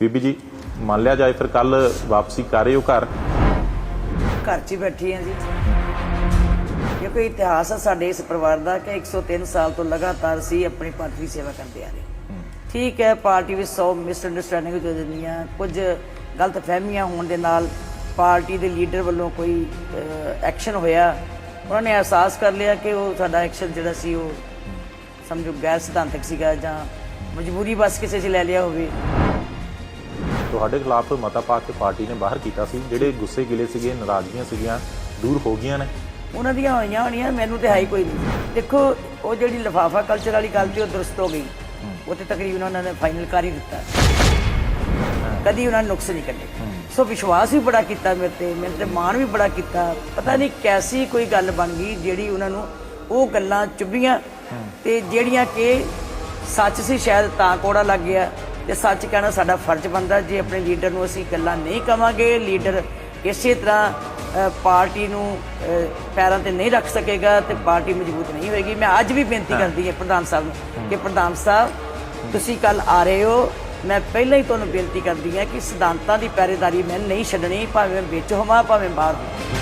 ਬੀਬੀ ਜੀ ਮੰਨ ਲਿਆ ਜਾਏ ਫਿਰ ਕੱਲ ਵਾਪਸੀ ਕਰ ਰਹੇ ਹੋ ਘਰ? ਘਰ 'ਚ ਹੀ ਬੈਠੀ ਹਾਂ ਜੀ। ਇਹ ਕੋਈ ਇਤਿਹਾਸ ਹੈ ਸਾਡੇ ਇਸ ਪਰਿਵਾਰ ਦਾ ਕਿ 103 ਸਾਲ ਤੋਂ ਲਗਾਤਾਰ ਸੀ ਆਪਣੀ ਪਾਰਟੀ ਦੀ ਸੇਵਾ ਕਰਦੇ ਆ ਰਹੇ ਠੀਕ ਹੈ ਪਾਰਟੀ ਵਿੱਚ 100 ਮਿਸਅੰਡਰਸਟੈਂਡਿੰਗ ਹੋ ਜਾਂਦੀਆਂ ਕੁਝ ਗਲਤ ਫਹਿਮੀਆਂ ਹੋਣ ਦੇ ਨਾਲ ਪਾਰਟੀ ਦੇ ਲੀਡਰ ਵੱਲੋਂ ਕੋਈ ਐਕਸ਼ਨ ਹੋਇਆ। ਉਹਨਾਂ ਨੇ ਅਹਿਸਾਸ ਕਰ ਲਿਆ ਕਿ ਉਹ ਸਾਡਾ ਐਕਸ਼ਨ ਜਿਹੜਾ ਸੀ ਉਹ ਸਮਝੋ ਗੈਰ ਸਿਧਾਂਤਕ ਸੀਗਾ ਜਾਂ ਮਜਬੂਰੀ ਬਸ ਕਿਸੇ 'ਚ ਲੈ ਲਿਆ ਹੋਵੇ। ਤੁਹਾਡੇ ਖਿਲਾਫ ਮਤਾ ਪਾ ਕੇ ਪਾਰਟੀ ਨੇ ਬਾਹਰ ਕੀਤਾ ਸੀ ਜਿਹੜੇ ਗੁੱਸੇ ਗਿਲੇ ਸੀਗੇ ਨਾਰਾਜ਼ਗੀਆਂ ਸੀਗੀਆਂ ਦੂਰ ਹੋ ਗਈਆਂ ਨੇ। ਉਹਨਾਂ ਦੀਆਂ ਹੋਈਆਂ ਹੋਣੀਆਂ ਮੈਨੂੰ ਤੇ ਹੈ ਹੀ ਕੋਈ ਨਹੀਂ। ਦੇਖੋ ਉਹ ਜਿਹੜੀ ਲਫਾਫਾ ਕਲਚਰ ਵਾਲੀ ਗੱਲ ਤੇ ਉਹ ਦਰਸਤ ਹੋ ਗਈ। ਉਹ ਤੇ ਤਕਰੀਬਨ ਉਹਨਾਂ ਨੇ ਫਾਈਨਲ ਕਰ ਹੀ ਦਿੱਤਾ। ਕਦੀ ਉਹਨਾਂ ਨੇ ਨੁਕਸ ਨਹੀਂ ਕੱਢੇ। ਸੋ ਵਿਸ਼ਵਾਸ ਵੀ ਬੜਾ ਕੀਤਾ ਮੇਰੇ ਤੇ ਮੇਰੇ ਤੇ ਮਾਣ ਵੀ ਬੜਾ ਕੀਤਾ। ਪਤਾ ਨਹੀਂ ਕੈਸੀ ਕੋਈ ਗੱਲ ਬਣ ਗਈ ਜਿਹੜੀ ਉਹਨਾਂ ਨੂੰ ਉਹ ਗੱਲਾਂ ਚੁੱਭੀਆਂ ਤੇ ਜਿਹੜੀਆਂ ਕਿ ਸੱਚ ਸੀ ਸ਼ਾਇਦ ਤਾਂ ਕੋੜਾ ਲੱਗ ਗਿਆ। ਤੇ ਸੱਚ ਕਹਿਣਾ ਸਾਡਾ ਫਰਜ਼ ਬਣਦਾ ਜੇ ਆਪਣੇ ਲੀਡਰ ਨੂੰ ਅਸੀਂ ਗੱਲਾਂ ਨਹੀਂ ਕਵਾਂਗੇ ਲੀਡਰ ਇਸੇ ਤਰ੍ਹਾਂ ਪਾਰਟੀ ਨੂੰ ਪੈਰਾਂ ਤੇ ਨਹੀਂ ਰੱਖ ਸਕੇਗਾ ਤੇ ਪਾਰਟੀ ਮਜ਼ਬੂਤ ਨਹੀਂ ਹੋਏਗੀ। ਮੈਂ ਅੱਜ ਵੀ ਬੇਨਤੀ ਕਰਦੀ ਹਾਂ ਪ੍ਰਧਾਨ ਸਾਹਿਬ ਨੂੰ ਕਿ ਪ੍ਰਧਾਨ ਸਾਹਿਬ ਤੁਸੀਂ ਕੱਲ ਆ ਰਹੇ ਹੋ। ਮੈਂ ਪਹਿਲਾਂ ਹੀ ਤੁਹਾਨੂੰ ਬੇਨਤੀ ਕਰਦੀ ਹਾਂ ਕਿ ਸਿਧਾਂਤਾਂ ਦੀ ਪੈਰੇਦਾਰੀ ਮੈਂ ਨਹੀਂ ਛੱਡਣੀ ਭਾਵੇਂ ਮੈਂ ਵਿੱਚ ਹੋਵਾਂ ਭਾਵੇਂ ਬਾਹਰ ਹੋਵਾਂ।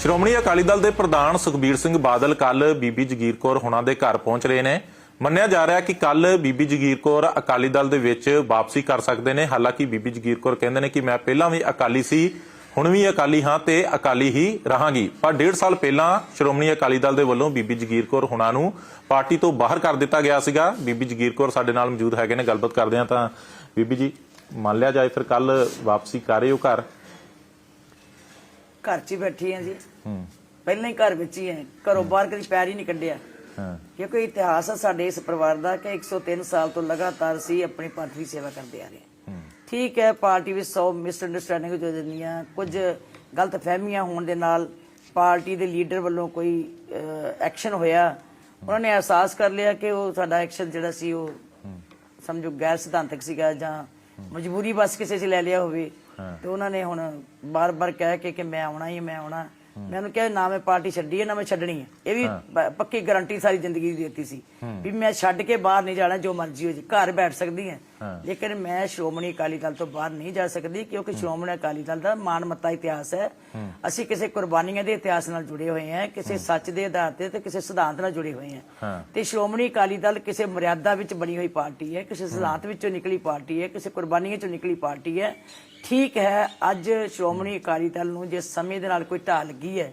ਸ਼੍ਰੋਮਣੀ ਅਕਾਲੀ ਦਲ ਦੇ ਪ੍ਰਧਾਨ ਸੁਖਬੀਰ ਸਿੰਘ ਬਾਦਲ ਕੱਲ ਬੀਬੀ ਜਗੀਰ ਕੌਰ ਹੁਣਾਂ ਦੇ ਘਰ ਪਹੁੰਚ ਰਹੇ ਨੇ। ਮੰਨਿਆ ਜਾ ਰਿਹਾ ਕਿ ਕੱਲ ਬੀਬੀ ਜਗੀਰ ਕੌਰ ਅਕਾਲੀ ਦਲ ਦੇ ਵਿੱਚ ਵਾਪਸੀ ਕਰ ਸਕਦੇ ਨੇ। ਹਾਲਾਂਕਿ ਬੀਬੀ ਜਗੀਰ ਕੌਰ ਕਹਿੰਦੇ ਨੇ ਕਿ ਮੈਂ ਪਹਿਲਾਂ ਵੀ ਅਕਾਲੀ ਸੀ ਹੁਣ ਵੀ ਅਕਾਲੀ ਹਾਂ ਤੇ ਅਕਾਲੀ ਹੀ ਰਹਾਂਗੀ। ਪਰ ਡੇਢ ਸਾਲ ਪਹਿਲਾਂ ਸ਼੍ਰੋਮਣੀ ਅਕਾਲੀ ਦਲ ਦੇ ਵੱਲੋਂ ਬੀਬੀ ਜਗੀਰ ਕੌਰ ਹੁਣਾਂ ਨੂੰ ਪਾਰਟੀ ਤੋਂ ਬਾਹਰ ਕਰ ਦਿੱਤਾ ਗਿਆ ਸੀਗਾ। ਬੀਬੀ ਜਗੀਰ ਕੌਰ ਸਾਡੇ ਨਾਲ ਮੌਜੂਦ ਹੈਗੇ ਨੇ ਗੱਲਬਾਤ ਕਰਦੇ ਹਾਂ ਤਾਂ। ਬੀਬੀ ਜੀ ਮੰਨ ਲਿਆ ਜਾਏ ਫਿਰ ਕੱਲ ਵਾਪਸੀ ਕਰ ਰਹੇ ਹੋ ਘਰ? ਘਰ 'ਚ ਹੀ ਬੈਠੀ ਹਾਂ ਜੀ। ਪਹਿਲਾਂ ਹੀ ਘਰ ਵਿੱਚ ਹੀ ਹੈ। ਘਰੋਂ ਬਾਹਰ ਕਦੀ ਪੈਰ ਹੀ ਨਹੀਂ ਕੱਢਿਆ। ਕੋਈ ਇਤਿਹਾਸ ਹੈ ਸਾਡੇ ਇਸ ਪਰਿਵਾਰ ਦਾ ਕਿ 103 ਸਾਲ ਤੋਂ ਲਗਾਤਾਰ ਸੀ ਆਪਣੀ ਪਾਰਟੀ ਦੀ ਸੇਵਾ ਕਰਦੇ ਆ ਰਹੇ ਠੀਕ ਹੈ ਪਾਰਟੀ ਵਿੱਚ 100 ਮਿਸਅੰਡਰਸਟੈਂਡਿੰਗ ਹੋ ਜਾਂਦੀਆਂ ਕੁਝ ਗਲਤ ਫਹਿਮੀਆਂ ਹੋਣ ਦੇ ਨਾਲ ਪਾਰਟੀ ਦੇ ਲੀਡਰ ਵੱਲੋਂ ਕੋਈ ਐਕਸ਼ਨ ਹੋਇਆ। ਉਹਨਾਂ ਨੇ ਅਹਿਸਾਸ ਕਰ ਲਿਆ ਕਿ ਉਹ ਸਾਡਾ ਐਕਸ਼ਨ ਜਿਹੜਾ ਸੀ ਉਹ ਸਮਝੋ ਗੈਰ ਸਿਧਾਂਤਕ ਸੀਗਾ ਜਾਂ ਮਜਬੂਰੀ ਬਸ ਕਿਸੇ 'ਚ ਲੈ ਲਿਆ ਹੋਵੇ। ਤੇ ਉਹਨਾਂ ਨੇ ਹੁਣ ਬਾਰ-ਬਾਰ ਕਹਿ ਕੇ ਕਿ ਮੈਂ ਆਉਣਾ ਹੀ ਮੈਂ ਆਉਣਾ। ਮੈਂ ਉਹਨੂੰ ਕਿਹਾ ਨਾ ਮੈਂ ਪਾਰਟੀ ਛੱਡੀ ਹੈ ਨਾ ਮੈਂ ਛੱਡਣੀ ਹੈ। ਇਹ ਵੀ ਪੱਕੀ ਗਾਰੰਟੀ ਸਾਰੀ ਜ਼ਿੰਦਗੀ ਦੀ ਦਿੱਤੀ ਸੀ ਵੀ ਮੈਂ ਛੱਡ ਕੇ ਬਾਹਰ ਨਹੀਂ ਜਾਣਾ ਜੋ ਮਰਜ਼ੀ ਹੋ ਜੇ। ਘਰ ਬੈਠ ਸਕਦੀ ਹਾਂ। ਲੇਕਿਨ ਮੈਂ ਸ਼੍ਰੋਮਣੀ ਅਕਾਲੀ ਦਲ ਤੋਂ ਬਾਹਰ ਨਹੀਂ ਜਾ ਸਕਦੀ ਕਿਉਂਕਿ ਸ਼੍ਰੋਮਣੀ ਅਕਾਲੀ ਦਲ ਦਾ ਮਾਨਮੱਤਾ ਇਤਿਹਾਸ ਹੈ। ਅਸੀਂ ਕਿਸੇ ਕੁਰਬਾਨੀਆਂ ਦੇ ਇਤਿਹਾਸ ਨਾਲ ਜੁੜੇ ਹੋਏ ਹਾਂ ਕਿਸੇ ਸੱਚ ਦੇ ਆਧਾਰ ਤੇ ਤੇ ਕਿਸੇ ਸਿਧਾਂਤ ਨਾਲ ਜੁੜੇ ਹੋਏ ਹਾਂ। ਤੇ ਸ਼੍ਰੋਮਣੀ ਅਕਾਲੀ ਦਲ ਕਿਸੇ ਮਰਿਆਦਾ ਵਿੱਚ ਬਣੀ ਹੋਈ ਪਾਰਟੀ ਹੈ ਕਿਸੇ ਸਿਧਾਂਤ ਵਿੱਚੋਂ ਨਿਕਲੀ ਪਾਰਟੀ ਹੈ ਕਿਸੇ ਕੁਰਬਾਨੀਆਂ ਚੋਂ ਨਿਕਲੀ ਪਾਰਟੀ ਹੈ। ਠੀਕ ਹੈ ਅੱਜ ਸ਼੍ਰੋਮਣੀ ਅਕਾਲੀ ਦਲ ਨੂੰ ਜੇ ਸਮੇਂ ਦੇ ਨਾਲ ਕੋਈ ਢਾਹ ਲੱਗੀ ਹੈ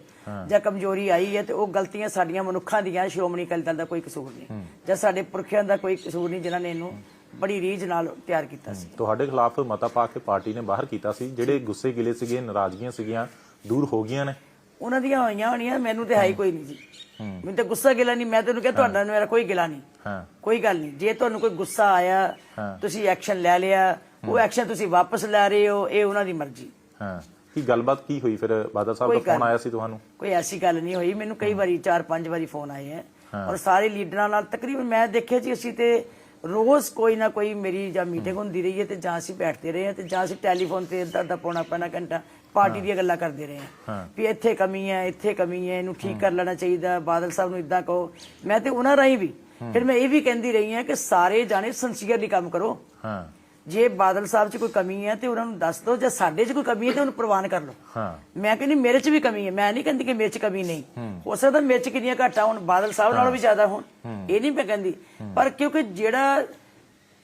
ਜਾਂ ਕਮਜ਼ੋਰੀ ਆਈ ਹੈ ਤੇ ਉਹ ਗਲਤੀਆਂ ਸਾਡੀਆਂ ਮਨੁੱਖਾਂ ਦੀਆਂ ਸ਼੍ਰੋਮਣੀ ਅਕਾਲੀ ਦਲ ਦਾ ਕੋਈ ਕਸੂਰ ਨਹੀਂ ਜਾਂ ਸਾਡੇ ਪੁਰਖਿਆਂ ਦਾ ਕੋਈ ਕਸੂਰ ਨਹੀਂ ਜਿਨ੍ਹਾਂ ਨੇ ਇਹਨੂੰ ਬੜੀ ਰੀਝ ਨਾਲ ਤਿਆਰ ਕੀਤਾ ਸੀ। ਤੁਹਾਡੇ ਖਿਲਾਫ ਮਤਾ ਪਾ ਕੇ ਪਾਰਟੀ ਨੇ ਬਾਹਰ ਕੀਤਾ ਸੀ ਜਿਹੜੇ ਗੁੱਸੇ ਗਿਲੇ ਸੀਗੇ ਨਾਰਾਜ਼ਗੀਆਂ ਸੀਗੀਆਂ ਦੂਰ ਹੋ ਗਈਆਂ ਨੇ। ਉਹਨਾਂ ਦੀਆਂ ਹੋਈਆਂ ਹੋਣੀਆਂ ਮੈਨੂੰ ਤੇ ਹੈ ਹੀ ਕੋਈ ਨਹੀਂ ਜੀ। ਮੈਨੂੰ ਤਾਂ ਗੁੱਸਾ ਗਿਲਾ ਨਹੀਂ ਮੈਂ ਤੈਨੂੰ ਕਿਹਾ ਤੁਹਾਡਾ ਮੇਰਾ ਕੋਈ ਗਿਲਾ ਨਹੀਂ। ਹਾਂ। ਕੋਈ ਗੱਲ ਨਹੀਂ ਜੇ ਤੁਹਾਨੂੰ ਕੋਈ ਗੁੱਸਾ ਆਇਆ ਤੁਸੀਂ ਐਕਸ਼ਨ ਲੈ ਲਿਆ ਉਹ ਐਕਸ਼ਨ ਤੁਸੀਂ ਵਾਪਸ ਲੈ ਰਹੇ ਹੋ ਇਹ ਉਹਨਾਂ ਦੀ ਮਰਜ਼ੀ। ਹਾਂ। ਕੀ ਗੱਲਬਾਤ ਕੀ ਹੋਈ ਫਿਰ? ਬਾਦਲ ਸਾਹਿਬ ਦਾ ਫੋਨ ਆਇਆ ਸੀ ਤੁਹਾਨੂੰ? ਕੋਈ ਐਸੀ ਗੱਲ ਨਹੀਂ ਹੋਈ। ਮੈਨੂੰ ਕਈ ਵਾਰੀ 4-5 ਵਾਰੀ ਫੋਨ ਆਏ ਹੈ। ਔਰ ਸਾਰੇ ਲੀਡਰਾਂ ਨਾਲ ਤਕਰੀਬਨ ਮੈਂ ਦੇਖਿਆ ਜੀ ਅਸੀਂ ਤੇ ਰੋਜ਼ ਕੋਈ ਨਾ ਕੋਈ ਮੇਰੀ ਜਾਂ ਮੀਟਿੰਗ ਹੁੰਦੀ ਰਹੀ ਹੈ ਤੇ ਜਾਂ ਅਸੀਂ ਬੈਠਦੇ ਰਹੇ ਹਾਂ ਤੇ ਜਾਂ ਅਸੀਂ ਟੈਲੀਫੋਨ ਤੇ ਅੱਧਾ ਅੱਧਾ ਪੌਣਾ ਪੌਣਾ ਘੰਟਾ ਪਾਰਟੀ ਦੀਆਂ ਗੱਲਾਂ ਕਰਦੇ ਰਹੇ ਹਾਂ। ਵੀ ਇੱਥੇ ਕਮੀ ਹੈ ਇੱਥੇ ਕਮੀ ਹੈ ਇਹਨੂੰ ਠੀਕ ਕਰ ਲੈਣਾ ਚਾਹੀਦਾ ਬਾਦਲ ਸਾਹਿਬ ਨੂੰ ਇਦਾਂ ਕਹੋ। ਮੈਂ ਤੇ ਉਹਨਾਂ ਰਾਹੀਂ ਵੀ ਫਿਰ ਮੈਂ ਇਹ ਵੀ ਕਹਿੰਦੀ ਰਹੀ ਹਾਂ ਕਿ ਸਾਰੇ ਜਾਣੇ ਸਿੰਸੀਅਰਲੀ ਕੰਮ ਕਰੋ। ਹਾਂ। ਜੇ ਬਾਦਲ ਸਾਹਿਬ 'ਚ ਕੋਈ ਕਮੀ ਹੈ ਤੇ ਉਹਨਾਂ ਨੂੰ ਦੱਸ ਦਿਓ ਜੇ ਸਾਡੇ 'ਚ ਕੋਈ ਕਮੀ ਹੈ ਤੇ ਉਹਨੂੰ ਪ੍ਰਵਾਨ ਕਰ ਲਓ। ਹਾਂ। ਮੈਂ ਕਹਿੰਦੀ ਮੇਰੇ 'ਚ ਵੀ ਕਮੀ ਹੈ ਮੈਂ ਨਹੀਂ ਕਹਿੰਦੀ ਕਿ ਮੇਰੇ 'ਚ ਕਮੀ ਨਹੀਂ। ਹੋ। ਸਕਦਾ ਮੇਰੇ 'ਚ ਕਿੰਨੀਆਂ ਘਾਟਾਂ ਹੁਣ ਬਾਦਲ ਸਾਹਿਬ ਨਾਲੋਂ ਵੀ ਜ਼ਿਆਦਾ ਹੋਣ। ਇਹ ਨਹੀਂ ਮੈਂ ਕਹਿੰਦੀ। ਪਰ ਕਿਉਂਕਿ ਜਿਹੜਾ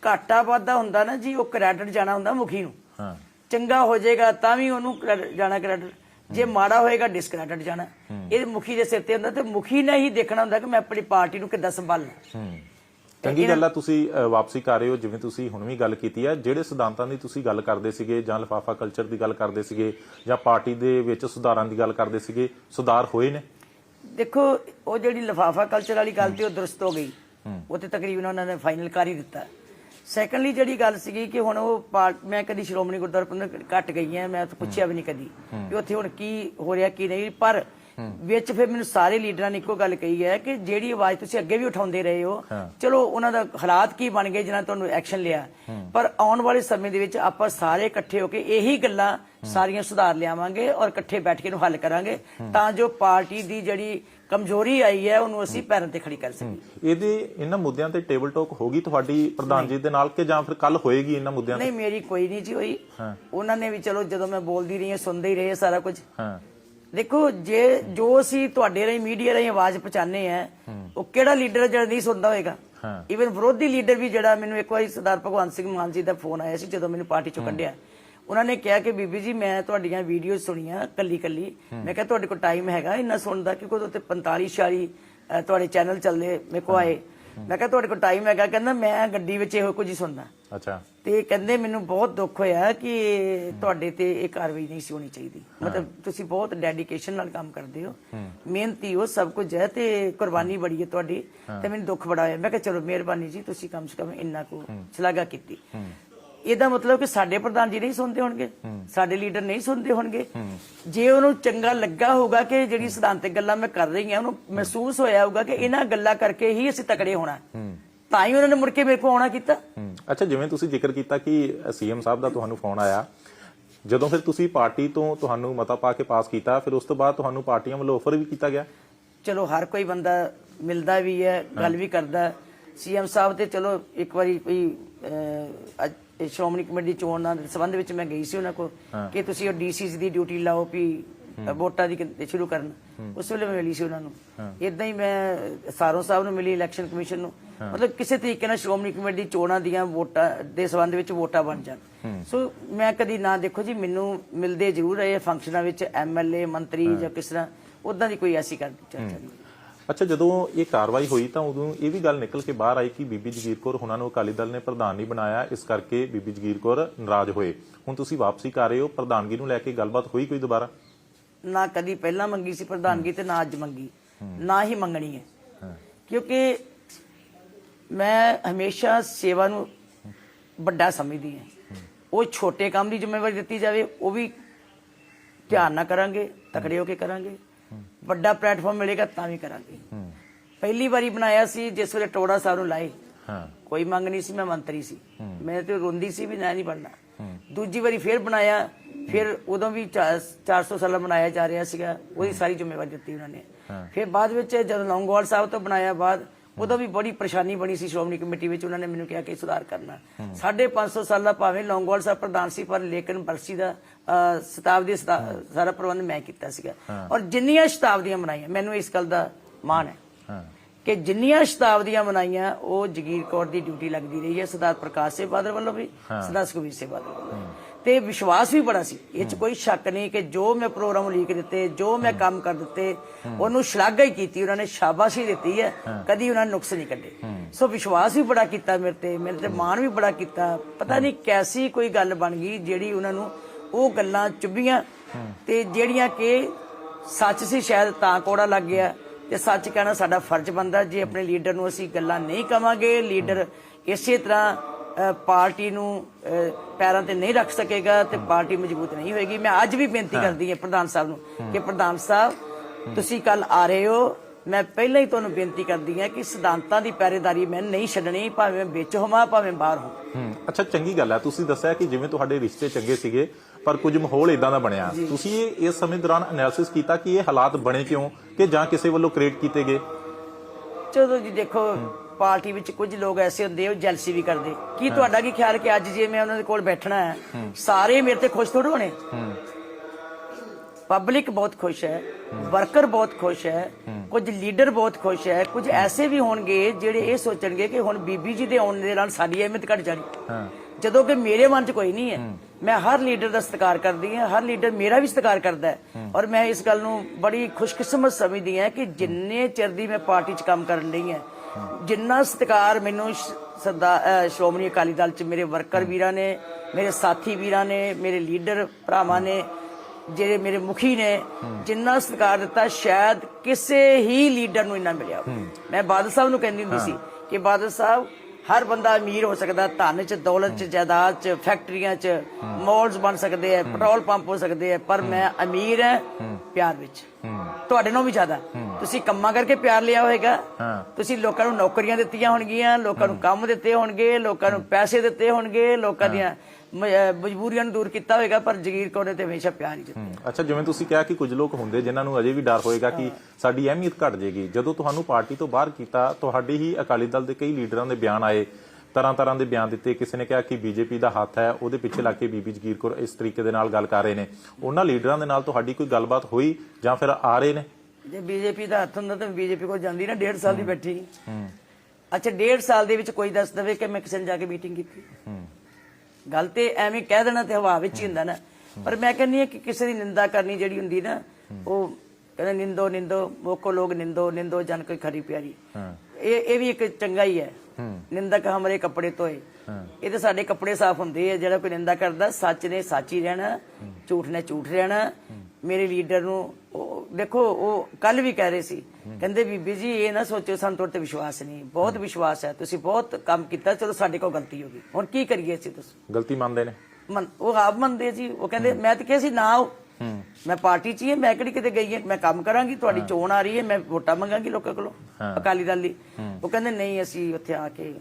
ਘਾਟਾ ਵਾਧਾ ਹੁੰਦਾ ਨਾ ਜੀ ਉਹ ਕ੍ਰੈਡਿਟ ਜਾਣਾ ਹੁੰਦਾ ਮੁਖੀ ਨੂੰ। ਹਾਂ। ਚੰਗਾ ਹੋ ਜਾਏਗਾ ਤਾਂ ਵੀ ਉਹਨੂੰ ਜਾਣਾ ਕ੍ਰੈਡਿਟ ਜੇ ਮਾੜਾ ਹੋਏਗਾ ਡਿਸਕ੍ਰੈਡਿਟ ਜਾਣਾ। ਇਹ ਮੁਖੀ ਦੇ ਸਿਰ ਤੇ ਹੁੰਦਾ ਤੇ ਮੁਖੀ ਨੇ ਹੀ ਦੇਖਣਾ ਹੁੰਦਾ ਕਿ ਮੈਂ ਆਪਣੀ ਪਾਰਟੀ ਨੂੰ ਕਿੱਦਾਂ ਸੰਭਾਲਣਾ। ਹੂੰ। ਚੰਗੀ ਗੱਲ ਆ ਤੁਸੀਂ ਵਾਪਸੀ ਕਰ ਰਹੇ ਹੋ ਜਿਵੇਂ ਤੁਸੀਂ ਹੁਣ ਵੀ ਗੱਲ ਕੀਤੀ ਹੈ ਜਿਹੜੇ ਸਿਧਾਂਤਾਂ ਦੀ ਤੁਸੀਂ ਗੱਲ ਕਰਦੇ ਸੀਗੇ ਜਾਂ ਲਿਫਾਫਾ ਕਲਚਰ ਦੀ ਗੱਲ ਕਰਦੇ ਸੀਗੇ ਜਾਂ ਪਾਰਟੀ ਦੇ ਵਿੱਚ ਸੁਧਾਰਾਂ ਦੀ ਗੱਲ ਕਰਦੇ ਸੀਗੇ ਸੁਧਾਰ ਹੋਏ ਨੇ? ਦੇਖੋ ਉਹ ਜਿਹੜੀ ਲਫਾਫਾ ਕਲਚਰ ਵਾਲੀ ਗੱਲ ਤੇ ਉਹ ਦਰਸਤ ਹੋ ਗਈ। ਉਹ ਤੇ ਤਕਰੀਬਨ ਉਹਨਾਂ ਨੇ ਫਾਈਨਲ ਕਰ ਹੀ ਦਿੱਤਾ। ਸੈਕੰਡਲੀ ਜਿਹੜੀ ਗੱਲ ਸੀਗੀ ਕਿ ਹੁਣ ਉਹ ਮੈਂ ਕਦੀ ਸ਼੍ਰੋਮਣੀ ਗੁਰਦੁਆਰਾ ਪ੍ਰਬੰਧਕ ਘਟ ਗਈ ਹਾਂ ਮੈਂ ਤਾਂ ਪੁੱਛਿਆ ਵੀ ਨਹੀਂ ਕਦੀ ਕਿ ਉੱਥੇ ਹੁਣ ਕੀ ਹੋ ਰਿਹਾ ਕੀ ਨਹੀਂ ਪਰ ਵਿੱਚ ਫਿਰ ਮੈਨੂੰ ਸਾਰੇ ਲੀਡਰਾਂ ਨੇ ਇੱਕੋ ਗੱਲ ਕਹੀ ਹੈ ਕਿ ਜਿਹੜੀ ਆਵਾਜ਼ ਤੁਸੀਂ ਅੱਗੇ ਵੀ ਉਠਾਉਂਦੇ ਰਹੇ ਹੋ ਚਲੋ ਉਹਨਾਂ ਦਾ ਹਾਲਾਤ ਕੀ ਬਣ ਗਏ ਜਿਨ੍ਹਾਂ ਤੁਹਾਨੂੰ ਐਕਸ਼ਨ ਲਿਆ। ਪਰ ਆਉਣ ਵਾਲੇ ਸਮੇਂ ਦੇ ਵਿੱਚ ਆਪਾਂ ਸਾਰੇ ਇਕੱਠੇ ਹੋ ਕੇ ਇਹੀ ਗੱਲਾਂ ਸਾਰੀਆਂ ਸੁਧਾਰ ਲਿਆਵਾਂਗੇ ਔਰ ਇਕੱਠੇ ਬੈਠ ਕੇ ਇਹਨੂੰ ਹੱਲ ਕਰਾਂਗੇ ਤਾਂ ਜੋ ਪਾਰਟੀ ਦੀ ਜਿਹੜੀ ਕਮਜ਼ੋਰੀ ਆਈ ਹੈ ਉਹਨੂੰ ਅਸੀਂ ਪੈਰਾਂ ਤੇ ਖੜੀ ਕਰ ਸਕੀਏ। ਇਹਦੇ ਇਹਨਾਂ ਮੁੱਦਿਆਂ ਤੇ ਟੇਬਲ ਟਾਕ ਹੋਗੀ ਤੁਹਾਡੀ ਪ੍ਰਧਾਨ ਜੀ ਦੇ ਨਾਲ ਕਿ ਜਾਂ ਫਿਰ ਕੱਲ ਹੋਏਗੀ ਇਹਨਾਂ ਮੁੱਦਿਆਂ ਤੇ? ਨਹੀਂ ਮੇਰੀ ਕੋਈ ਨਹੀਂ ਜੀ ਹੋਈ। ਉਹਨਾਂ ਨੇ ਵੀ ਚਲੋ ਜਦੋਂ ਮੈਂ ਬੋਲਦੀ ਰਹੀ ਹਾਂ ਸੁਣਦੇ ਹੀ ਰਹੇ ਸਾਰਾ ਕੁਝ। ਹਾਂ। ਦੇਖੋ ਜੇ ਜੋ ਅਸੀਂ ਤੁਹਾਡੇ ਰਾਹੀਂ ਮੀਡੀਆ ਰਾਹੀਂ ਆਵਾਜ਼ ਪਹੁੰਚਾਉਂਦੇ ਆ ਉਹ ਕਿਹੜਾ ਲੀਡਰ ਜਿਹੜਾ ਨਹੀਂ ਸੁਣਦਾ ਹੋਏਗਾ। ਇਵਨ ਵਿਰੋਧੀ ਲੀਡਰ ਵੀ ਜਿਹੜਾ ਮੈਨੂੰ ਇੱਕ ਵਾਰੀ ਸਰਦਾਰ ਭਗਵੰਤ ਸਿੰਘ ਮਾਨ ਜੀ ਦਾ ਫੋਨ ਆਇਆ ਸੀ ਜਦੋਂ ਮੈਨੂੰ ਪਾਰਟੀ ਚੋਂ ਕੱਢਿਆ। ਉਹਨਾਂ ਨੇ ਕਿਹਾ ਕਿ ਬੀਬੀ ਜੀ ਮੈਂ ਤੁਹਾਡੀਆਂ ਵੀਡੀਓ ਸੁਣੀਆਂ ਕੱਲੀ ਕੱਲੀ ਮੈਂ ਕਿਹਾ ਤੁਹਾਡੇ ਕੋਲ ਟਾਈਮ ਹੈਗਾ ਇੰਨਾ ਸੁਣਨ ਦਾ ਕਿਉਂਕਿ ਉਹਦੇ ਤੇ 45 46 ਅ, ਤੁਹਾਡੇ ਚੈਨਲ ਚੱਲਦੇ ਮੇਰੇ ਕੋ ਆਏ। ਮੈਂ ਕਿਹਾ ਤੁਹਾਡੇ ਕੋਲ ਟਾਈਮ ਹੈਗਾ ਕਹਿੰਦਾ ਮੈਂ ਗੱਡੀ ਵਿੱਚ ਇਹੋ ਕੁਝ ਹੀ ਸੁਣਦਾ। ਅੱਛਾ। ਤੇ ਕਹਿੰਦੇ ਮੈਨੂੰ ਬਹੁਤ ਦੁੱਖ ਹੋਇਆ ਕਿ ਤੁਹਾਡੇ ਤੇ ਇਹ ਕਾਰਵਾਈ ਨਹੀਂ ਸੀ ਹੋਣੀ ਚਾਹੀਦੀ। ਮਤਲਬ ਤੁਸੀਂ ਬਹੁਤ ਡੈਡੀਕੇਸ਼ਨ ਨਾਲ ਕੰਮ ਕਰਦੇ ਹੋ। ਮਿਹਨਤੀ ਹੋ ਸਭ ਕੁਝ ਹੈ ਤੇ ਕੁਰਬਾਨੀ ਬੜੀ ਹੈ ਤੁਹਾਡੀ। ਤੇ ਮੈਨੂੰ ਦੁੱਖ ਬੜਾ ਹੋਇਆ। ਮੈਂ ਕਿਹਾ ਚਲੋ ਮਿਹਰਬਾਨੀ ਜੀ ਤੁਸੀਂ ਕਮ ਸੇ ਕਮ ਇੰਨਾ ਕੁ ਸ਼ਲਾਘਾ ਕੀਤੀ। ਇਹਦਾ ਮਤਲਬ ਕਿ ਸਾਡੇ ਪ੍ਰਧਾਨ ਜੀ ਨਹੀਂ ਸੁਣਦੇ ਹੋਣਗੇ। ਸਾਡੇ ਲੀਡਰ ਨਹੀਂ ਸੁਣਦੇ ਹੋਣਗੇ। ਜੇ ਉਹਨੂੰ ਚੰਗਾ ਲੱਗਾ ਹੋਊਗਾ ਕਿ ਜਿਹੜੀ ਸਿਧਾਂਤਕ ਗੱਲਾਂ ਮੈਂ ਕਰ ਰਹੀ ਹਾਂ ਉਹਨੂੰ ਮਹਿਸੂਸ ਹੋਇਆ ਹੋਊਗਾ ਕਿ ਇਹਨਾਂ ਗੱਲਾਂ ਕਰਕੇ ਹੀ ਅਸੀਂ ਤਕੜੇ ਹੋਣਾ। ਤਾਂ ਹੀ ਉਹਨਾਂ ਨੇ ਮੁੜ ਕੇ ਮੇਰੇ ਕੋਲ ਆਉਣਾ ਕੀਤਾ। ਅੱਛਾ ਜਿਵੇਂ ਤੁਸੀਂ ਜ਼ਿਕਰ ਕੀਤਾ ਕਿ ਸੀਐਮ ਸਾਹਿਬ ਦਾ ਤੁਹਾਨੂੰ ਫੋਨ ਆਇਆ ਜਦੋਂ ਫਿਰ ਤੁਸੀਂ ਪਾਰਟੀ ਤੋਂ ਤੁਹਾਨੂੰ ਮਤਾ ਪਾ ਕੇ ਪਾਸ ਕੀਤਾ ਫਿਰ ਉਸ ਤੋਂ ਬਾਅਦ ਤੁਹਾਨੂੰ ਪਾਰਟੀਆਂ ਵੱਲੋਂ ਆਫਰ ਵੀ ਕੀਤਾ ਗਿਆ? ਚਲੋ ਹਰ ਕੋਈ ਬੰਦਾ ਮਿਲਦਾ ਵੀ ਹੈ ਗੱਲ ਵੀ ਕਰਦਾ ਸੀਐਮ ਸਾਹਿਬ ਤੇ ਚਲੋ ਇੱਕ ਵਾਰੀ ਕੋਈ ਸ਼੍ਰੋਮਣੀ ਕਮੇਟੀ ਚੋਣ ਨਾਲ ਸੰਬੰਧ ਵਿੱਚ ਮੈਂ ਗਈ ਸੀ ਉਹਨਾਂ ਕੋਲ ਕਿ ਤੁਸੀਂ ਉਹ ਡੀਸੀਸੀ ਦੀ ਡਿਊਟੀ ਲਾਓ ਵੀ ਵੋਟਾਂ ਦੀ ਕਿ- ਸ਼ੁਰੂ ਕਰਨ। ਉਸ ਵੇਲੇ ਮੈਂ ਮਿਲੀ ਸੀ ਉਹਨਾਂ ਨੂੰ। ਇਦਾਂ ਹੀ ਮੈਂ ਸਾਰੋਂ ਸਾਹਿਬ ਨੂੰ ਮਿਲੀ ਇਲੈਕਸ਼ਨ ਕਮਿਸ਼ਨ ਨੂੰ। ਮਤਲਬ ਕਿਸੇ ਤਰੀਕੇ ਨਾਲ ਸ਼੍ਰੋਮਣੀ ਕਮੇਟੀ ਚੋਣਾਂ ਦੀਆਂ ਵੋਟਾਂ ਦੇ ਸੰਬੰਧ ਵਿੱਚ ਵੋਟਾਂ ਬਣ ਜਾਣ। ਸੋ ਮੈਂ ਕਦੀ ਨਾ ਦੇਖੋ ਜੀ ਮੈਨੂੰ ਮਿਲਦੇ ਜ਼ਰੂਰ ਰਹੇ ਫੰਕਸ਼ਨਾਂ ਵਿੱਚ ਐਮਐਲਏ ਮੰਤਰੀ ਜਾਂ ਕਿਸ ਤਰ੍ਹਾਂ ਉਦਾਂ ਦੀ ਕੋਈ ਐਸੀ ਗੱਲ ਚਰਚਾ ਨਹੀਂ। ਅੱਛਾ ਜਦੋਂ ਇਹ ਕਾਰਵਾਈ ਹੋਈ ਤਾਂ ਉਦੋਂ ਇਹ ਵੀ ਗੱਲ ਨਿਕਲ ਕੇ ਬਾਹਰ ਆਈ ਕਿ ਬੀਬੀ ਜਗੀਰ ਕੌਰ ਉਹਨਾਂ ਨੂੰ ਅਕਾਲੀ ਦਲ ਨੇ ਪ੍ਰਧਾਨ ਨਹੀਂ ਬਣਾਇਆ ਇਸ ਕਰਕੇ ਬੀਬੀ ਜਗੀਰ ਕੌਰ ਨਾਰਾਜ਼ ਹੋਏ। ਹੁਣ ਤੁਸੀਂ ਵਾਪਸੀ ਕਰ ਰਹੇ ਹੋ ਪ੍ਰਧਾਨਗੀ ਨੂੰ ਲੈ ਕੇ ਗੱਲਬਾਤ ਹੋਈ ਕੋਈ ਦੁਬਾਰਾ? ਨਾ ਕਦੀ ਪਹਿਲਾਂ ਮੰਗੀ ਸੀ ਪ੍ਰਧਾਨਗੀ ਤੇ ਨਾ ਅੱਜ ਮੰਗੀ। ਨਾ ਹੀ ਮੰਗਣੀ ਹੈ। ਕਿਉਂਕਿ ਮੈਂ ਹਮੇਸ਼ਾ ਸੇਵਾ ਨੂੰ ਵੱਡਾ ਸਮਝਦੀ ਹਾਂ। ਉਹ ਛੋਟੇ ਕੰਮ ਦੀ ਜ਼ਿੰਮੇਵਾਰੀ ਦਿੱਤੀ ਜਾਵੇ ਉਹ ਵੀ ਧਿਆਨ ਨਾਲ ਕਰਾਂਗੇ ਤਕੜੇ ਹੋ ਕੇ ਕਰਾਂਗੇ। ਵੱਡਾ ਪਲੇਟਫਾਰਮ ਮਿਲੇਗਾ ਤਾਂ ਵੀ ਕਰਾਂਗੇ। ਪਹਿਲੀ ਵਾਰੀ ਬਣਾਇਆ ਸੀ ਜਿਸ ਵੇਲੇ ਟੋੜਾ ਸਾਹਿਬ ਨੂੰ ਲਾਏ। ਹਾਂ। ਕੋਈ ਮੰਗ ਨਹੀਂ ਸੀ ਮੈਂ ਮੰਤਰੀ ਸੀ। ਮੈਂ ਤੇ ਰੋਂਦੀ ਸੀ ਵੀ ਮੈਂ ਨਹੀਂ ਬਣਨਾ। ਦੂਜੀ ਵਾਰੀ ਫੇਰ ਬਣਾਇਆ। ਫਿਰ ਉਦੋਂ ਵੀ 400 ਸਾਲਾ ਬਣਾਇਆ ਜਾ ਰਿਹਾ ਸੀਗਾ ਉਹਦੀ ਸਾਰੀ ਜ਼ਿੰਮੇਵਾਰੀ ਦਿੱਤੀ ਉਹਨਾਂ ਨੇ। ਫਿਰ ਬਾਅਦ ਵਿੱਚ ਜਦੋਂ ਲੌਂਗੋਵਾਲ ਸਾਹਿਬ ਤੋਂ ਬਣਾਇਆ ਬਾਅਦ ਉਦੋਂ ਵੀ ਬੜੀ ਪਰੇਸ਼ਾਨੀ ਬਣੀ ਸੀ ਸ਼੍ਰੋਮਣੀ ਕਮੇਟੀ ਵਿੱਚ ਉਹਨਾਂ ਨੇ ਮੈਨੂੰ ਕਿਹਾ ਕਿ ਸੁਧਾਰ ਕਰਨਾ। 550 ਸਾਲਾ ਭਾਵੇਂ ਲੌਂਗੋਵਾਲ ਸਾਹਿਬ ਪ੍ਰਧਾਨ ਸੀ ਪਰ ਲੇਕਿਨ ਬਰਸੀ ਦਾ ਸ਼ਤਾਬਦੀ ਸਤਾ- ਸਾਰਾ ਪ੍ਰਬੰਧ ਮੈਂ ਕੀਤਾ ਸੀਗਾ। ਔਰ ਜਿੰਨੀਆਂ ਸ਼ਤਾਬਦੀਆਂ ਬਣਾਈਆਂ ਮੈਨੂੰ ਇਸ ਗੱਲ ਦਾ ਮਾਣ ਹੈ ਕਿ ਜਿੰਨੀਆਂ ਸ਼ਤਾਬਦੀਆਂ ਮਨਾਈਆਂ ਉਹ ਜਗੀਰ ਕੌਰ ਦੀ ਡਿਊਟੀ ਲੱਗਦੀ ਰਹੀ ਹੈ ਸਰਦਾਰ ਪ੍ਰਕਾਸ਼ ਸਿੰਘ ਬਾਦਲ ਵੱਲੋਂ ਵੀ ਸਰਦਾਰ ਸੁਖਬੀਰ ਸਿੰਘ ਬਾਦਲ ਵੱਲੋਂ ਤੇ ਵਿਸ਼ਵਾਸ ਵੀ ਬੜਾ ਸੀ। ਇਹ ਚ ਕੋਈ ਸ਼ੱਕ ਨਹੀਂ ਕਿ ਜੋ ਮੈਂ ਪ੍ਰੋਗਰਾਮ ਲੀਕ ਦਿੱਤੇ ਜੋ ਮੈਂ ਕੰਮ ਕਰ ਦਿੱਤੇ ਉਹਨੂੰ ਸ਼ਲਾਘਾ ਹੀ ਕੀਤੀ ਉਹਨਾਂ ਨੇ ਸ਼ਾਬਾਸ਼ੀ ਦਿੱਤੀ ਹੈ। ਕਦੀ ਉਹਨਾਂ ਨੇ ਨੁਕਸ ਨਹੀਂ ਕੱਢੇ। ਸੋ ਵਿਸ਼ਵਾਸ ਵੀ ਬੜਾ ਕੀਤਾ ਮੇਰੇ ਤੇ ਮੇਰੇ ਤੇ ਮਾਣ ਵੀ ਬੜਾ ਕੀਤਾ। ਪਤਾ ਨਹੀਂ ਕੈਸੀ ਕੋਈ ਗੱਲ ਬਣ ਗਈ ਜਿਹੜੀ ਉਹਨਾਂ ਨੂੰ ਉਹ ਗੱਲਾਂ ਚੁੱਭੀਆਂ। ਤੇ ਜਿਹੜੀਆਂ ਕਿ ਸੱਚ ਸੀ ਸ਼ਾਇਦ ਤਾਂ ਕੋੜਾ ਲੱਗ ਗਿਆ। ਤੇ ਸੱਚ ਕਹਿਣਾ ਸਾਡਾ ਫਰਜ਼ ਬਣਦਾ। ਜੇ ਆਪਣੇ ਲੀਡਰ ਨੂੰ ਅਸੀਂ ਗੱਲਾਂ ਨਹੀਂ ਕਵਾਂਗੇ ਲੀਡਰ ਇਸੇ ਤਰ੍ਹਾਂ ਪਾਰਟੀ ਨੂੰ ਪੈਰਾਂ ਤੇ ਨਹੀਂ ਰੱਖ ਸਕੇਗਾ ਤੇ ਪਾਰਟੀ ਮਜ਼ਬੂਤ ਨਹੀਂ ਹੋਏਗੀ। ਮੈਂ ਅੱਜ ਵੀ ਬੇਨਤੀ ਕਰਦੀ ਹਾਂ ਪ੍ਰਧਾਨ ਸਾਹਿਬ ਨੂੰ ਕਿ ਪ੍ਰਧਾਨ ਸਾਹਿਬ ਤੁਸੀਂ ਕੱਲ ਆ ਰਹੇ ਹੋ। ਮੈਂ ਪਹਿਲਾਂ ਹੀ ਤੁਹਾਨੂੰ ਬੇਨਤੀ ਕਰਦੀ ਹਾਂ ਕਿ ਸਿਧਾਂਤਾਂ ਦੀ ਪੈਰੇਦਾਰੀ ਮੈਂ ਨਹੀਂ ਛੱਡਣੀ ਭਾਵੇਂ ਵਿੱਚ ਹੋਵਾਂ ਭਾਵੇਂ ਬਾਹਰ ਹੋਵਾਂ। ਅੱਛਾ ਚੰਗੀ ਗੱਲ ਹੈ। ਤੁਸੀਂ ਦੱਸਿਆ ਕਿ ਜਿਵੇਂ ਤੁਹਾਡੇ ਰਿਸ਼ਤੇ ਚੰਗੇ ਸੀਗੇ ਪਰ ਕੁਝ ਮਾਹੌਲ ਇਦਾਂ ਦਾ ਬਣਿਆ। ਤੁਸੀਂ ਇਸ ਸਮੇਂ ਦੌਰਾਨ ਐਨਾਲਿਸਿਸ ਕੀਤਾ ਕਿ ਇਹ ਹਾਲਾਤ ਬਣੇ ਕਿਉਂ ਕਿ ਜਾਂ ਕਿਸੇ ਵੱਲੋਂ ਕ੍ਰੀਏਟ ਕੀਤੇ ਗਏ? ਚਲੋ ਜੀ ਦੇਖੋ ਪਾਰਟੀ ਵਿੱਚ ਕੁਝ ਲੋਕ ਐਸੇ ਹੁੰਦੇ ਉਹ ਜੈਲਸੀ ਵੀ ਕਰਦੇ। ਕੀ ਤੁਹਾਡਾ ਕੀ ਖਿਆਲ ਕਿ ਅੱਜ ਜੇ ਮੈਂ ਉਹਨਾਂ ਦੇ ਕੋਲ ਬੈਠਣਾ ਹੈ ਸਾਰੇ ਮੇਰੇ ਤੇ ਖੁਸ਼ ਥੋੜੇ ਹੋਣੇ? ਪਬਲਿਕ ਬਹੁਤ ਖੁਸ਼ ਹੈ ਵਰਕਰ ਬਹੁਤ ਖੁਸ਼ ਹੈ ਕੁਝ ਲੀਡਰ ਬਹੁਤ ਖੁਸ਼ ਹੈ ਕੁਝ ਐਸੇ ਵੀ ਹੋਣਗੇ ਜਿਹੜੇ ਇਹ ਸੋਚਣਗੇ ਕਿ ਹੁਣ ਬੀਬੀ ਜੀ ਦੇ ਆਉਣ ਦੇ ਨਾਲ ਸਾਡੀ ਅਹਿਮੀਅਤ ਘਟ ਜਾਣੀ। ਜਦੋਂ ਕਿ ਮੇਰੇ ਮਨ 'ਚ ਕੋਈ ਨਹੀਂ ਹੈ। ਮੈਂ ਹਰ ਲੀਡਰ ਦਾ ਸਤਿਕਾਰ ਕਰਦੀ ਹਾਂ ਹਰ ਲੀਡਰ ਮੇਰਾ ਵੀ ਸਤਿਕਾਰ ਕਰਦਾ ਹੈ। ਔਰ ਮੈਂ ਇਸ ਗੱਲ ਨੂੰ ਬੜੀ ਖੁਸ਼ਕਿਸਮਤ ਸਮਝਦੀ ਹਾਂ ਕਿ ਜਿੰਨੇ ਚਿਰ ਦੀ ਮੈਂ ਪਾਰਟੀ 'ਚ ਕੰਮ ਕਰਨ ਲਈ ਹਾਂ ਜਿੰਨਾ ਸਤਿਕਾਰ ਮੈਨੂੰ ਸ਼- ਸਰਦਾ ਅਹ ਸ਼੍ਰੋਮਣੀ ਅਕਾਲੀ ਦਲ 'ਚ ਮੇਰੇ ਵਰਕਰ ਵੀਰਾਂ ਨੇ ਮੇਰੇ ਸਾਥੀ ਵੀਰਾਂ ਨੇ ਮੇਰੇ ਲੀਡਰ ਭਰਾਵਾਂ ਨੇ ਜਿਹੜੇ ਮੇਰੇ ਮੁਖੀ ਨੇ ਜਿੰਨਾ ਸਤਿਕਾਰ ਦਿੱਤਾ ਸ਼ਾਇਦ ਕਿਸੇ ਹੀ ਲੀਡਰ ਨੂੰ ਇੰਨਾ ਮਿਲਿਆ। ਮੈਂ ਬਾਦਲ ਸਾਹਿਬ ਨੂੰ ਕਹਿੰਦੀ ਹੁੰਦੀ ਸੀ ਕਿ ਬਾਦਲ ਸਾਹਿਬ ਹਰ ਬੰਦਾ ਅਮੀਰ ਹੋ ਸਕਦਾ ਧਨ ਚ ਦੌਲਤ ਚ ਜਾਇਦਾਦ ਚ ਫੈਕਟਰੀਆਂ ਚ ਮਾਲਸ ਬਣ ਸਕਦੇ ਆ ਪੈਟਰੋਲ ਪੰਪ ਹੋ ਸਕਦੇ ਆ ਪਰ ਮੈਂ ਅਮੀਰ ਹਾਂ। ਪਿਆਰ ਵਿੱਚ। ਤੁਹਾਡੇ ਨਾਲੋਂ ਵੀ ਜ਼ਿਆਦਾ। ਤੁਸੀਂ ਕੰਮਾਂ ਕਰਕੇ ਪਿਆਰ ਲਿਆ ਹੋਵੇਗਾ। ਤੁਸੀਂ ਲੋਕਾਂ ਨੂੰ ਨੌਕਰੀਆਂ ਦਿੱਤੀਆਂ ਹੋਣਗੀਆਂ ਲੋਕਾਂ ਨੂੰ ਕੰਮ ਦਿੱਤੇ ਹੋਣਗੇ ਲੋਕਾਂ ਨੂੰ ਪੈਸੇ ਦਿੱਤੇ ਹੋਣਗੇ ਲੋਕਾਂ ਦੀਆਂ ਮਜਬੂਰੀਆਂ ਨੂੰ ਦੂਰ ਕੀਤਾ ਹੋਵੇਗਾ ਪਰ ਜਗੀਰ ਕੌਰ ਨੇ ਤੇ ਹਮੇਸ਼ਾ ਪਿਆਰ ਹੀ ਦਿੱਤਾ। ਅੱਛਾ ਜਿਵੇਂ ਤੁਸੀਂ ਕਿਹਾ ਕਿ ਕੁਝ ਲੋਕ ਹੁੰਦੇ ਜਿਨ੍ਹਾਂ ਨੂੰ ਅਜੇ ਵੀ ਡਰ ਹੋਏਗਾ ਕਿ ਸਾਡੀ ਅਹਿਮੀਅਤ ਘਟ ਜਾਏਗੀ ਜਦੋਂ ਤੁਹਾਨੂੰ ਪਾਰਟੀ ਤੋਂ ਬਾਹਰ ਕੀਤਾ ਤੁਹਾਡੇ ਹੀ ਅਕਾਲੀ ਦਲ ਦੇ ਕਈ ਲੀਡਰਾਂ ਦੇ ਬਿਆਨ ਆਏ। ਤਰ੍ਹਾਂ ਤਰ੍ਹਾਂ ਦੇ ਬਿਆਨ ਦਿੱਤੇ। ਕਿਸੇ ਨੇ ਕਿਹਾ ਕਿ ਬੀਜੇਪੀ ਦਾ ਹੱਥ ਹੈ ਉਹਦੇ ਪਿੱਛੇ ਲੱਗ ਕੇ ਬੀਬੀ ਜਗੀਰ ਕੌਰ ਇਸ ਤਰੀਕੇ ਦੇ ਨਾਲ ਗੱਲ ਕਰ ਰਹੇ ਨੇ। ਉਹਨਾਂ ਲੀਡਰਾਂ ਦੇ ਨਾਲ ਤੁਹਾਡੀ ਕੋਈ ਗੱਲਬਾਤ ਹੋਈ ਜਾਂ ਫਿਰ ਆ ਰਹੇ ਨੇ? ਜੇ ਬੀਜੇਪੀ ਦਾ ਹੱਥ ਹੁੰਦਾ ਤਾਂ ਬੀਜੇਪੀ ਕੋਲ ਜਾਂਦੀ ਨਾ 1.5 ਸਾਲ ਦੀ ਬੈਠੀ। ਅੱਛਾ 1.5 ਸਾਲ ਦੇ ਵਿੱਚ ਕੋਈ ਦੱਸ ਦਵੇ ਕਿ ਮੈਂ ਕਿਸੇ ਨੇ ਜਾ ਕੇ ਮੀਟਿੰਗ ਕੀਤੀ? ਗੱਲ ਤੇ ਐਵੇਂ ਕਹਿ ਦੇਣਾ ਤੇ ਹਵਾ ਵਿੱਚ ਹੀ ਹੁੰਦਾ ਨਾ। ਪਰ ਮੈਂ ਕਹਿੰਨੀ ਆ ਕਿ ਕਿਸੇ ਦੀ ਨਿੰਦਾ ਕਰਨੀ ਜਿਹੜੀ ਹੁੰਦੀ ਨਾ ਉਹ ਕਹਿੰਦੇ ਨਿੰਦੋ ਨਿੰਦੋ ਮੋਕੋ ਲੋਗ ਨਿੰਦੋ ਨਿੰਦੋ ਜਨ ਕੋਈ ਖਰੀ ਪਿਆਰੀ। ਇਹ ਇਹ ਵੀ ਇੱਕ ਚੰਗਾ ਹੀ ਹੈ। ਨਿੰਦਕ ਹਮਰੇ ਕੱਪੜੇ ਧੋਏ। ਇਹ ਤਾਂ ਸਾਡੇ ਕੱਪੜੇ ਸਾਫ਼ ਹੁੰਦੇ ਆ ਜਿਹੜਾ ਕੋਈ ਨਿੰਦਾ ਕਰਦਾ ਸੱਚ ਨੇ ਸੱਚ ਹੀ ਰਹਿਣਾ ਝੂਠ ਨੇ ਝੂਠ ਰਹਿਣਾ। ਮੇਰੇ ਲੀਡਰ ਨੂੰ ਉਹ ਦੇਖੋ ਉਹ ਕੱਲ ਵੀ ਕਹਿ ਰਹੇ ਸੀ ਕਹਿੰਦੇ ਬੀਬੀ ਜੀ ਇਹ ਨਾ ਸੋਚੋ ਸਾਨੂੰ ਤੁਹਾਡੇ ਤੇ ਵਿਸ਼ਵਾਸ ਨਹੀਂ ਬਹੁਤ ਵਿਸ਼ਵਾਸ ਹੈ ਤੁਸੀਂ ਬਹੁਤ ਕੰਮ ਕੀਤਾ ਚਲੋ ਸਾਡੇ ਕੋਲ ਗਲਤੀ ਹੋ ਗਈ। ਹੁਣ ਕੀ ਕਰੀਏ ਅਸੀਂ ਤੁਸੀਂ? ਗਲਤੀ ਮੰਨਦੇ ਨੇ। ਉਹ ਆਪ ਮੰਨਦੇ ਜੀ ਉਹ ਕਹਿੰਦੇ ਮੈਂ ਤਾਂ ਕਿਹਾ ਸੀ ਨਾ ਮੈਂ ਪਾਰਟੀ ਚ ਹੀ ਹਾਂ ਮੈਂ ਕਿਹੜੀ ਕਿਤੇ ਗਈ ਹਾਂ? ਮੈਂ ਕੰਮ ਕਰਾਂਗੀ ਤੁਹਾਡੀ ਚੋਣ ਆ ਰਹੀ ਹੈ ਮੈਂ ਵੋਟਾਂ ਮੰਗਾਂਗੀ ਲੋਕਾਂ ਕੋਲੋਂ ਅਕਾਲੀ ਦਲ ਦੀ। ਉਹ ਕਹਿੰਦੇ ਨਹੀਂ ਅਸੀਂ ਉੱਥੇ ਆ ਕੇ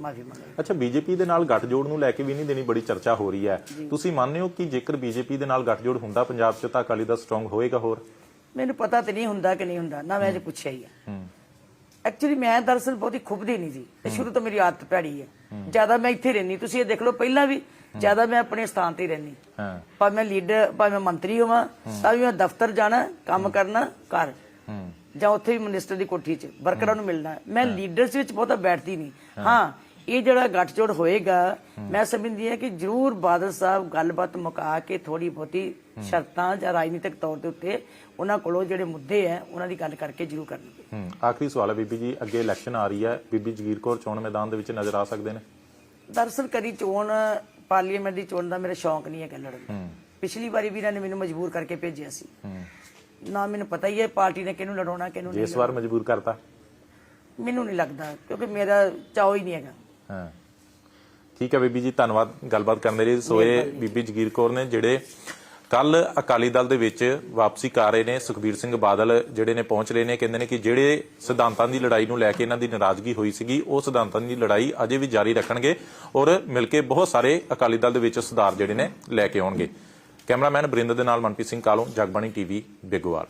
ਮਾਫੀ ਮੰਗਾਂਗੇ। ਅੱਛਾ ਬੀਜੇਪੀ ਦੇ ਨਾਲ ਗੱਠਜੋੜ ਨੂੰ ਲੈ ਕੇ ਵੀ ਨਹੀਂ ਦੇਣੀ ਬੜੀ ਚਰਚਾ ਹੋ ਰਹੀ ਹੈ। ਤੁਸੀਂ ਮੰਨਦੇ ਹੋ ਕਿ ਜੇਕਰ ਬੀਜੇਪੀ ਦੇ ਨਾਲ ਗੱਠਜੋੜ ਹੁੰਦਾ ਪੰਜਾਬ 'ਚ ਤਾਂ ਅਕਾਲੀ ਦਲ ਸਟਰੋਂਗ ਹੋਏਗਾ ਹੋਰ? ਮੈਨੂੰ ਪਤਾ ਤੇ ਨਹੀਂ ਹੁੰਦਾ ਕਿ ਨਹੀਂ ਹੁੰਦਾ ਨਾ ਮੈਂ ਅਜੇ ਪੁੱਛਿਆ ਹੀ ਹੈ। ਐਕਚੁਅਲੀ ਮੈਂ ਦਰਅਸਲ ਬਹੁਤੀ ਖੁੱਬਦੀ ਨਹੀਂ ਸੀ। ਸ਼ੁਰੂ ਤੋਂ ਮੇਰੀ ਆਦਤ ਭੈੜੀ ਹੈ। ਜ਼ਿਆਦਾ ਮੈਂ ਇੱਥੇ ਰਹਿਣੀ ਤੁਸੀਂ ਇਹ ਦੇਖ ਲਓ ਪਹਿਲਾਂ ਵੀ ਜ਼ਿਆਦਾ ਮੈਂ ਆਪਣੇ ਸਥਾਨ ਤੇ ਰਹਿਣੀ ਹਾਂ। ਭਾਵੇਂ ਮੈਂ ਲੀਡਰ ਭਾਵੇਂ ਮੈਂ ਮੰਤਰੀ ਹੋਵਾਂ ਤਾਂ ਵੀ ਮੈਂ ਦਫ਼ਤਰ ਜਾਣਾ ਕੰਮ ਕਰਨਾ ਘਰ। ਜਾਂ ਉੱਥੇ ਵੀ ਮਿਨਿਸਟਰ ਦੀ ਕੋਠੀ 'ਚ ਵਰਕਰਾਂ ਨੂੰ ਮਿਲਣਾ। ਮੈਂ ਲੀਡਰਸ ਵਿੱਚ ਬਹੁਤਾ ਬੈਠਦੀ ਨਹੀਂ। ਹਾਂ। ਇਹ ਜਿਹੜਾ ਗੱਠਜੋੜ ਹੋਏਗਾ ਮੈਂ ਸਮਝਦੀ ਹਾਂ ਕਿ ਜਰੂਰ ਬਾਦਲ ਸਾਹਿਬ ਗੱਲਬਾਤ ਮੁਕਾ ਕੇ ਥੋੜੀ ਬਹੁਤੀ ਸ਼ਰਤਾਂ ਜਾਂ ਰਾਜਨੀਤਿਕ ਤੌਰ ਦੇ ਉੱਤੇ ਉਹਨਾਂ ਕੋਲੋਂ ਜਿਹੜੇ ਮੁੱਦੇ ਆ ਉਹਨਾਂ ਦੀ ਗੱਲ ਕਰਕੇ ਜਰੂਰ ਕਰਨਗੇ। ਹੂੰ। ਆਖਰੀ ਸਵਾਲ ਹੈ ਬੀਬੀ ਜੀ ਅੱਗੇ ਇਲੈਕਸ਼ਨ ਆ ਰਹੀ ਹੈ। ਬੀਬੀ ਜਗੀਰ ਕੌਰ ਚੋਣ ਮੈਦਾਨ ਦੇ ਵਿੱਚ ਨਜ਼ਰ ਆ ਸਕਦੇ ਨੇ? ਦਰਅਸਲ ਕਦੀ ਚੋਣ ਪਾਰਲੀਮੈਂਟ ਦੀ ਚੋਣ ਦਾ ਮੇਰਾ ਸ਼ੌਂਕ ਨਹੀਂ ਹੈ ਲੜਨ ਦਾ। ਪਿਛਲੀ ਵਾਰੀ ਵੀ ਇਹਨਾਂ ਨੇ ਮੈਨੂੰ ਮਜਬੂਰ ਕਰਕੇ ਭੇਜਿਆ ਸੀ। ਨਾ ਮੈਨੂੰ ਪਤਾ ਹੀ ਹੈ ਪਾਰਟੀ ਨੇ ਕਿਹਨੂੰ ਲੜਾਉਣਾ ਕਿਹਨੂੰ ਨਹੀਂ ਇਸ ਵਾਰ ਮਜਬੂਰ ਕਰਤਾ? ਮੈਨੂੰ ਨਹੀਂ ਲੱਗਦਾ ਕਿਉਂਕਿ ਮੇਰਾ ਚਾਅ ਹੀ ਨਹੀਂ ਹੈਗਾ। ਹਾਂ। ਠੀਕ ਹੈ ਬੀਬੀ ਜੀ ਧੰਨਵਾਦ ਗੱਲਬਾਤ ਕਰਨ ਦੇ ਲਈ। ਸੋ ਇਹ ਬੀਬੀ ਜਗੀਰ ਕੌਰ ਨੇ ਜਿਹੜੇ ਕੱਲ ਅਕਾਲੀ ਦਲ ਦੇ ਵਿੱਚ ਵਾਪਸੀ ਕਰ ਰਹੇ ਨੇ ਸੁਖਬੀਰ ਸਿੰਘ ਬਾਦਲ, ਜਿਹੜੇ ਨੇ ਪਹੁੰਚ ਰਹੇ ਨੇ। ਕਹਿੰਦੇ ਨੇ ਕਿ ਜਿਹੜੇ ਸਿਧਾਂਤਾਂ ਦੀ ਲੜਾਈ ਨੂੰ ਲੈ ਕੇ ਇਹਨਾਂ ਦੀ ਨਾਰਾਜ਼ਗੀ ਹੋਈ ਸੀਗੀ, ਉਹ ਸਿਧਾਂਤਾਂ ਦੀ ਲੜਾਈ ਅਜੇ ਵੀ ਜਾਰੀ ਰੱਖਣਗੇ ਔਰ ਮਿਲ ਕੇ ਬਹੁਤ ਸਾਰੇ ਅਕਾਲੀ ਦਲ ਦੇ ਵਿੱਚ ਸੁਧਾਰ ਜਿਹੜੇ ਨੇ ਲੈ ਕੇ ਆਉਣਗੇ। ਕੈਮਰਾਮੈਨ ਬਰਿੰਦਰ ਦੇ ਨਾਲ ਮਨਪ੍ਰੀਤ ਸਿੰਘ ਕਾਲੋਂ, ਜਗਬਾਣੀ ਟੀਵੀ, ਬੇਗੋਵਾਲ।